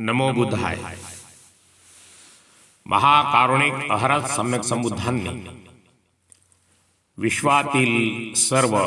नमो बुद्धाय। महाकारुणिक अहरत सम्यक संबुद्धांनी विश्वातील सर्व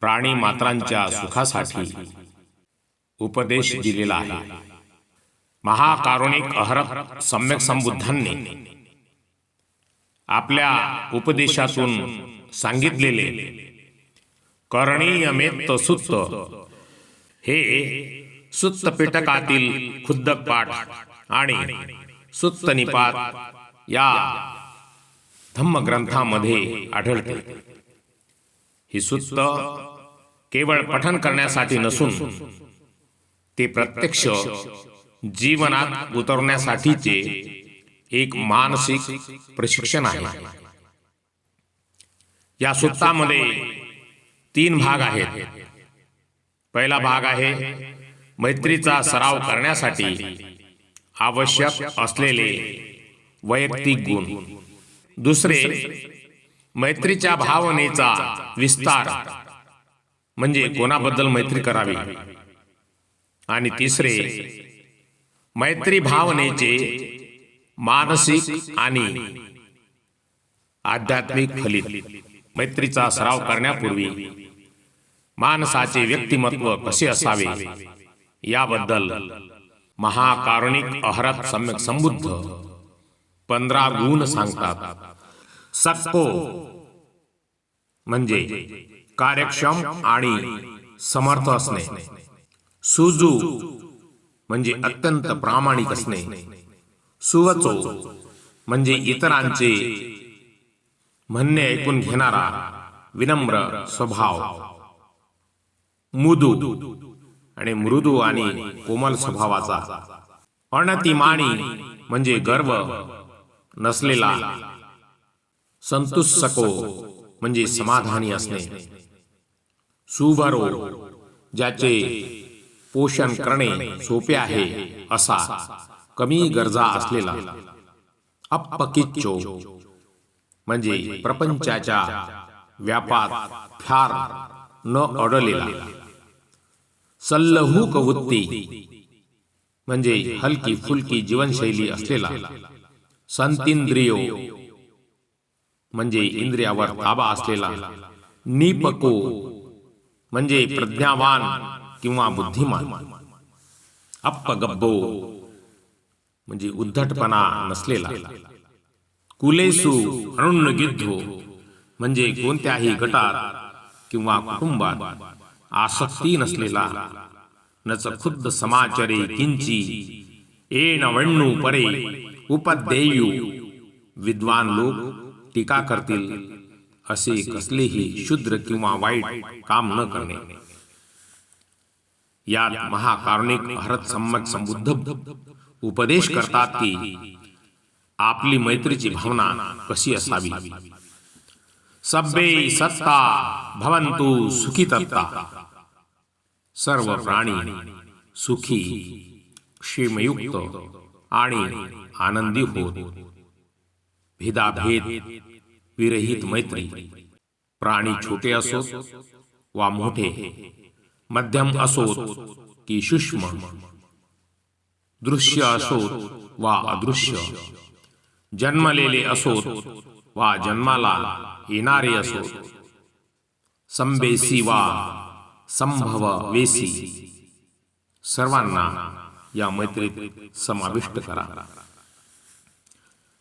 प्राणी मात्रांच्या सुखासाठी उपदेश दिलेला आहे। महाकारुणिक अहरत सम्यक संबुद्धांनी आपल्या उपदेशातून सांगितलेले करणीयमेत सुत्त हे सुत्त पिटकातील खुद्दक पाठ आणि सुत्त निपात या धम्मग्रंथामध्ये आढळते. ही सुत्त केवळ पठन करण्यासाठी नसून ते प्रत्यक्ष जीवनात उतरण्यासाठीचे एक मानसिक प्रशिक्षण आहे. या सुत्तामध्ये तीन भाग आहेत. पहिला भाग आहे मैत्रीचा सराव करण्यासाठी आवश्यक असलेले वैयक्तिक गुण. दुसरे मैत्रीच्या भावनेचा विस्तार. म्हणजे कोणाबद्दल मैत्री करावी? आणि तिसरे मैत्री भावनेचे मानसिक आणि आध्यात्मिक फलित. मैत्रीचा सराव करण्यापूर्वी माणसाचे व्यक्तिमत्व कसे असावे? याबद्दल महाकारुणिक अहरत सम्यक संबुद्ध पंधरा गुण सांगतात. सक्को म्हणजे कार्यक्षम आणि समर्थ असणे. सुजू म्हणजे अत्यंत प्रामाणिक असणे. सुवचो म्हणजे इतरांचे म्हणणे ऐकून घेणारा विनम्र स्वभाव. मुदू आणि मृदू आणि कोमल स्वभावाचा. अनतिमानी म्हणजे गर्व नसलेला संतुसको म्हणजे समाधानी असणे. सुभरो ज्याचे पोषण करणे सोपे आहे असा कमी गरजा असलेला. अपकिच्चो म्हणजे प्रपंचाच्या व्यापात फार न अडलेला. सल्लहू कवुत्ती म्हणजे हलकी फुलकी जीवनशैली असलेला. संतिंद्रियो. म्हणजे इंद्रियावर ताबा असलेला. निपको. म्हणजे प्रज्ञावान किंवा बुद्धिमान. अप्पगब्बो म्हणजे उद्धटपणा नसलेला. कुलेसू गिद्धो म्हणजे कोणत्याही गटात किंवा कुटुंबात. आसक्ती नसलेला. नच खुद्द समाचरे किंची. एण वण्णू परे उपदेयू. विद्वान लोक टीका करतील असे कसलेही शुद्र किंवा वाईट काम न करणे. यात महाकारुणिक भारत संमत संबुद्ध उपदेश करतात की आपली मैत्रीची भावना कशी असावी? सब्बे सत्ता भवंतु सुखी तत्ता सर्व प्राणी सुखी क्षेमयुक्त आणि आनंदी होत भेदाभेद विरहित मैत्री। प्राणी छोटे असोत वा मोठे मध्यम असोत की सूक्ष्म। दृश्य असोत वा अदृश्य। जन्मलेले असोत वा जन्माला येणारे असो. संबेसी वा संभव वेसी. सर्वांना या मैत्रीत समाविष्ट करा.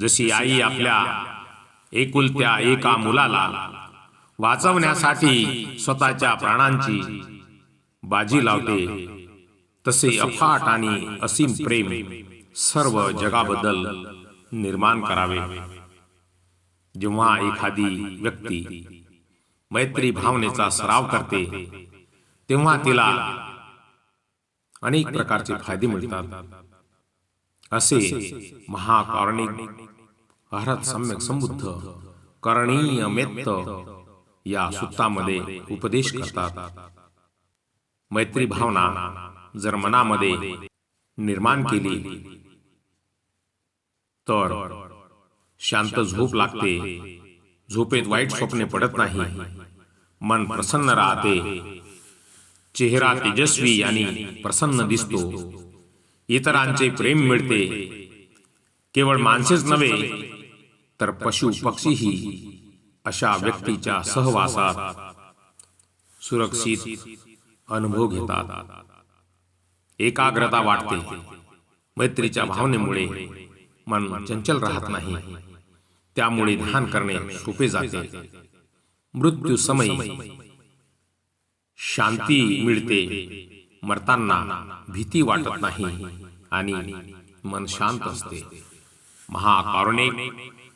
जशी आई आपल्या एकुलत्या एका मुलाला वाचवण्यासाठी स्वतःच्या प्राणांची बाजी लावते तसे अफाट आणि असीम प्रेम सर्व जगाबद्दल निर्माण करावे. जेव्हा एखादी व्यक्ती मैत्री भावनेचा सराव करते तेव्हा तिला अनेक प्रकारचे फायदे मिळतात. असे महाकारणिक सम्यक समृद्ध करणीय मेत्त या सुत्तामध्ये उपदेश करतात. मैत्री भावना जर मनामध्ये निर्माण केली तर शांत झोप लागते. झोपेत वाईट स्वप्ने पडत नाही. मन प्रसन्न राहते. चेहरा तेजस्वी आणि प्रसन्न दिसतो. इतरांचे प्रेम मिळते. केवळ माणसेच नव्हे तर पशु पक्षीही अशा व्यक्तीच्या सहवासात सुरक्षित अनुभव घेतात. एकाग्रता वाटते मैत्रीच्या भावनेमुळे मन चंचल राहत नाही. त्यामुळे ध्यान करणे सोपे जाते. मृत्यू समयी. शांती मिळते. मरताना भीती वाटत नाही आणि मन शांत असते. महाकारुणिक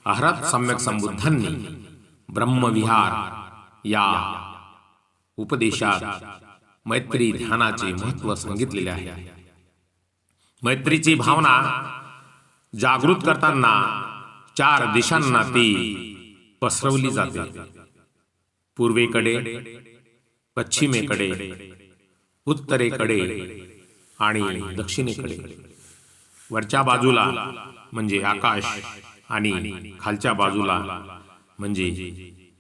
अहरत सम्यक संबुद्धांनी ब्रह्मविहार या उपदेशात मैत्री ध्यानाचे महत्त्व सांगितलेले आहे. मैत्रीची भावना जागृत करताना चार दिशांना ती पसरवली जाते. पूर्वेकडे पश्चिमेकडे उत्तरेकडे आणि दक्षिणेकडे. वरच्या बाजूला म्हणजे आकाश आणि खालच्या बाजूला म्हणजे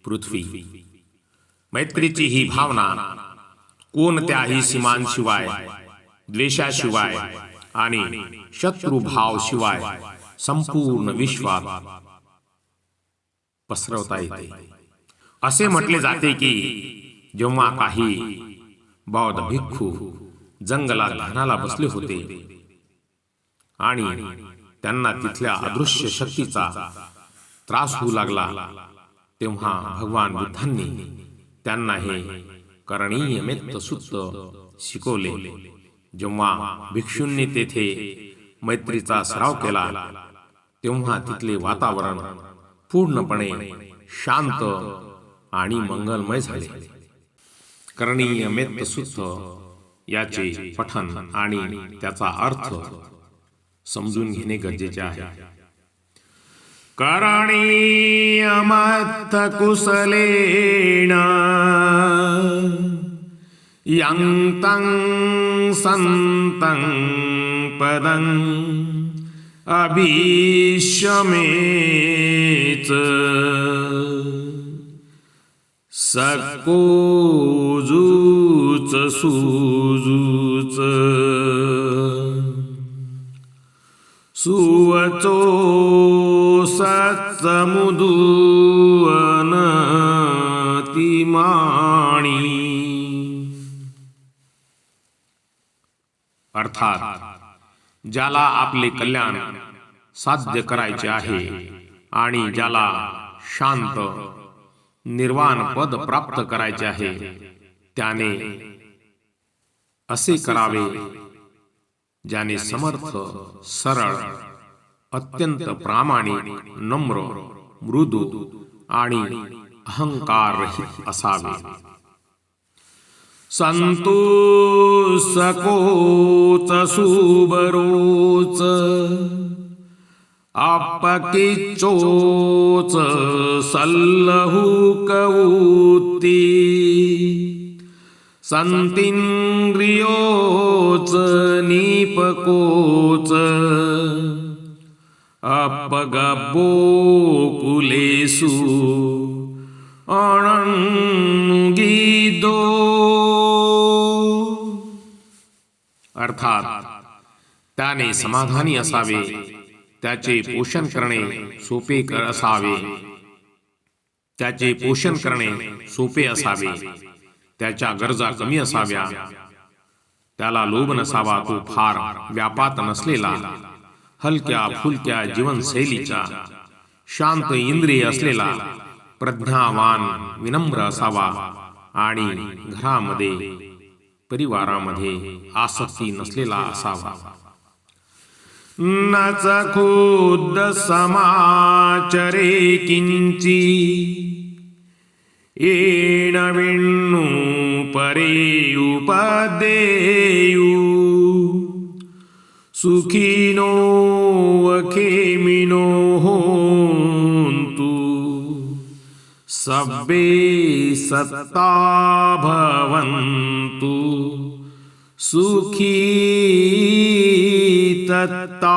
पृथ्वी. मैत्रीची ही भावना कोणत्याही सीमांशिवाय द्वेषाशिवाय आणि शत्रुभाव शिवाय संपूर्ण विश्वात पसरवता येते. असे म्हटले जाते की जेव्हा काही बौद्ध भिक्खू जंगलात ध्यानाला बसले होते आणि त्यांना तिथल्या अदृश्य शक्तीचा त्रास होऊ लागला. तेव्हा भगवान बुद्धांनी त्यांना हे करणीय मेत्त सुत्त शिकवले. जेव्हा भिक्षूंनी तेथे मैत्रीचा सराव केला तेव्हा तिथले वातावरण पूर्णपणे शांत आणि मंगलमय झाले. करणीय मेत्त सुत्त याचे पठन आणि त्याचा अर्थ समजून घेणे गरजेचे आहे. करणीयमत्थ कुशलेन यन्तं सन्तं पदं अभिशमेत। सकोजूच सुजूच। सुवचो सत्समुदुवन तिमाणी अर्थात ज्याला आपले कल्याण साध्य करायचे आहे आणि ज्याला शांत निर्वाण पद प्राप्त करायचे आहे त्याने असे करावे ज्याने समर्थ सरळ अत्यंत प्रामाणिक नम्र मृदू आणि अहंकार असावे. संतो सकोच सुबरोच आपकिचोच सल्लहु कौती संतिंद्रियोच नीपकोच गी दो अर्थात त्याने समाधानी असावे त्याचे पोषण करणे सोपे कर असावे. त्याचे पोषण करणे सोपे असावे. त्याच्या गरजा कमी असाव्या. त्याला लोभ नसावा तो फार व्यापात नसलेला. हलक्या फुलक्या जीवनशैलीचा शांत इंद्रिय असलेला प्रज्ञावान विनम्र असावा आणि घरामध्ये परिवारामध्ये आसक्ती नसलेला असावा. नच खुद्द समाचरे किंची. येण विण्णू परे उपदेयू. सुखिनो वखेमिनो सब्बे सत्ता भवन्तु सुखी तत्ता।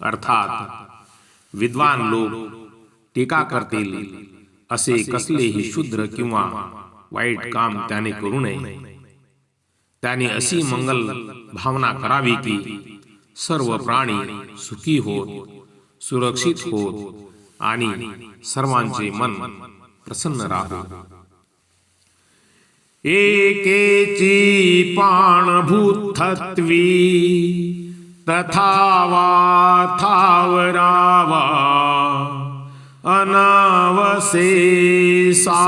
अर्थात विद्वान लोक टीका करतील असे कसलेही शूद्र किंवा वाईट काम त्याने करू नये. त्याने अशी मंगल भावना करावी की सर्व प्राणी सुखी होत सुरक्षित होत आणि सर्वांचे मन प्रसन्न राहो. एकेची पाणभूतत्वी तथा वा थावरावा अनवसेसा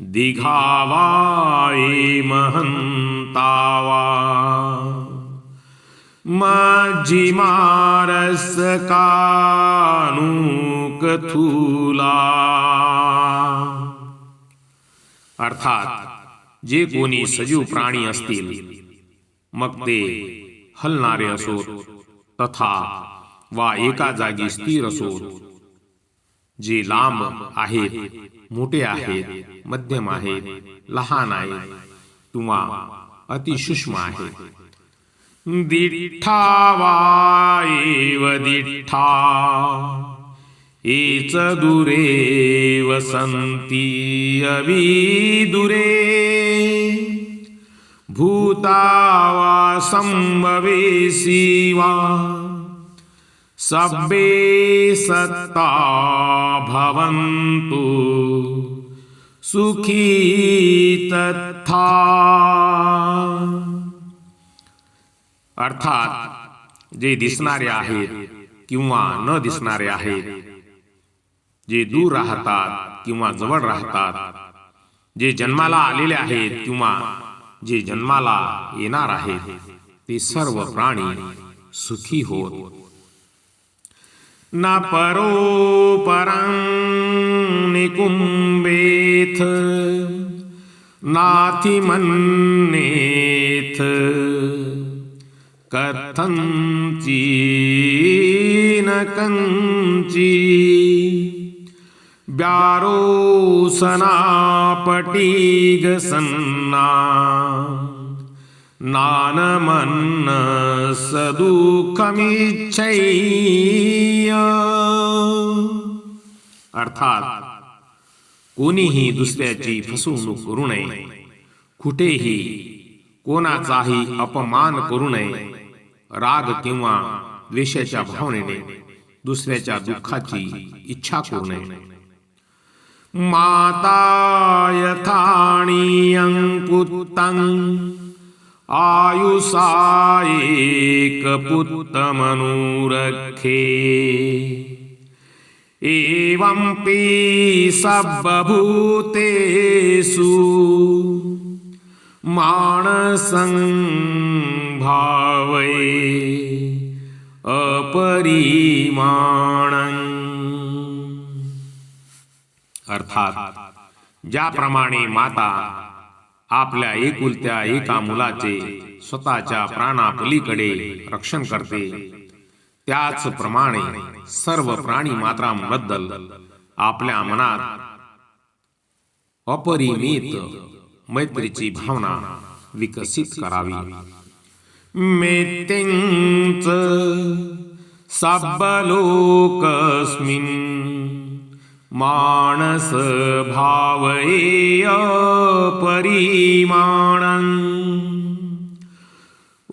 दिघावाई महंतावा. माझी मारस थुला. अर्थात जे कोणी सजीव प्राणी असतील मग ते हलणारे असोत तथा वा एका जागी स्थिर असोत. जे लांब आहेत मोठे आहेत मध्यम आहेत लहान आहेत किंवा अतिसूक्ष्म आहेत. दिठ्ठावाएव दिठ्ठा एच दुरे वसंती अविदुरे भूतावा संभवेसी वा। सब्बे सत्ता भवन्तु। सुखी तथा अर्थात जे दिसणारे आहेत किंवा न दिसणारे आहेत जे दूर राहतात किंवा जवळ राहतात जे जन्माला आलेले आहेत किंवा जे जन्माला येणार आहेत ते सर्व प्राणी सुखी होत. न परो परं नाथी मन्नेथ कथञ्चीन कञ्ची। ब्यारोसनापटीगसन्ना नानमन्न सदुःखमिच्छय्य अर्थात कोणीही दुसऱ्याची फसवणूक करू नये. कुठेही कोणाचाही अपमान करू नये. राग किंवा द्वेषाच्या भावनेने दुसऱ्याच्या दुःखाची इच्छा करू नये. माता यथाणीयं पुत्तं आयुषा एकपुत्तमनुरखे एवंपि सर्वभूतेषु मानसं भावये अपरिमाणम् अर्थात ज्याप्रमाणे माता आपल्या एकुलत्या एका मुलाचे स्वतःच्या प्राणापलीकडे रक्षण करते त्याचप्रमाणे सर्व प्राणी मात्रांबद्दल आपल्या मनात अपरिमित मैत्रीची भावना विकसित करावी. मेतेंच सब्बलोकस्मिन् मानस भावये अपरिमाणम्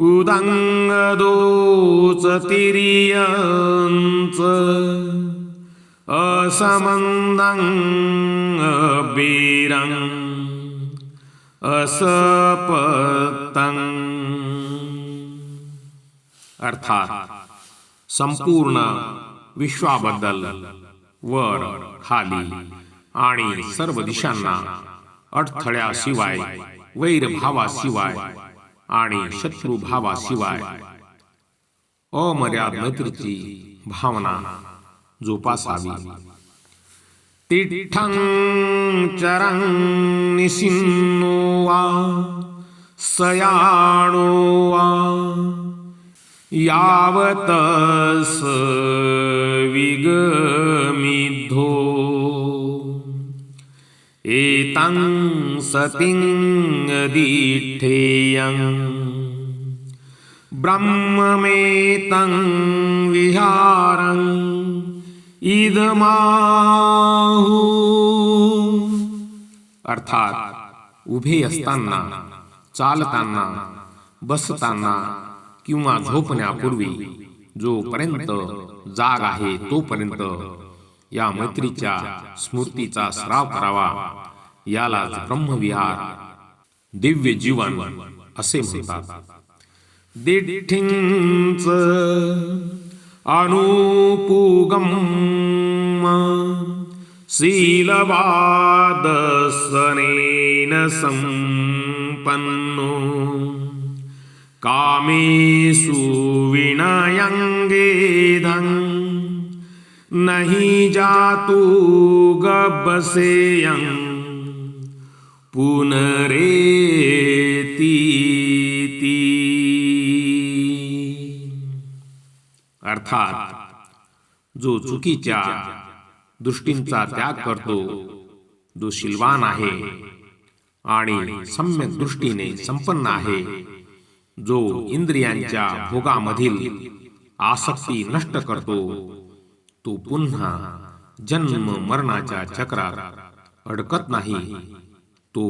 उदङ्गदोच तिर्यञ्च असमन्दं अबीरं असपतं अर्थात संपूर्ण विश्वाबद्दल वर खाली आणि सर्व दिशांना अडथळ्याशिवाय वैरभावाशिवाय आणि शत्रुभावाशिवाय. अमर्याद मैत्रीची भावना जोपासावी. तिठ्ठं चरं निसिन्नो वा सयाणो वा यावतस विगमिद्धो। एतं सतिं दीठेयं ब्रह्ममेतं विहारं इदमाहु। अर्थात उभे असताना चालताना बसताना किंवा झोपण्यापूर्वी जोपर्यंत जाग आहे तोपर्यंत या मैत्रीच्या स्मृतीचा सराव करावा. यालाच ब्रह्मविहार दिव्य जीवन असे म्हणतात. दिठिंच अनुपुगम शीलवादसनेन संपन्नो कामेषु विनयङ्गेधं नहि जातु गबसेयं पुनरेतीती अर्थात, जो चुकीच्या दृष्टींचा त्याग करतो, जो शिलवान आहे आणि सम्यक दृष्टीने संपन्न आहे जो इंद्रियांच्या भोगामधील आसक्ती नष्ट करतो तो पुन्हा जन्म मरणाच्या चक्रात अडकत नाही तो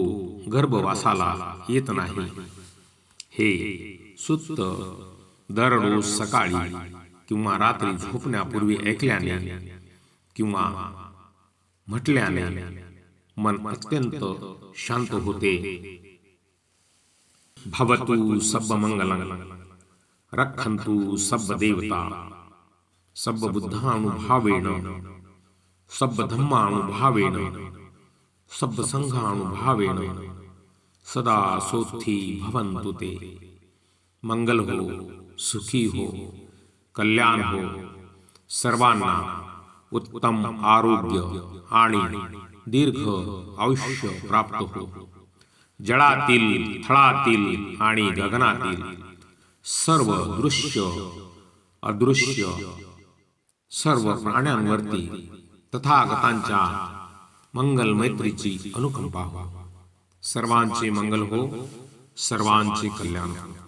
गर्भवासाला येत नाही. हे सुत्त दररोज सकाळी किंवा रात्री झोपण्यापूर्वी ऐकल्याने किंवा म्हटल्याने मन अत्यंत शांत होते. भवतु सब मंगलं रक्षन्तु सब देवता सब बुद्धानुभावेन सब धम्मानुभावेन सब संघानुभावेन सदा सोत्थी भवन्तु ते। मंगल हो, सुखी हो, कल्याण हो सर्वांना उत्तम आरोग्य, आणि, दीर्घ आयुष्य प्राप्त हो। जळातील थळातील आणि गगनातील. सर्व दृश्य अदृश्य. सर्व प्राण्यांवरती तथागतांच्या मंगल मैत्रीची अनुकंपा. हो सर्वांचे मंगल हो सर्वांचे कल्याण हो.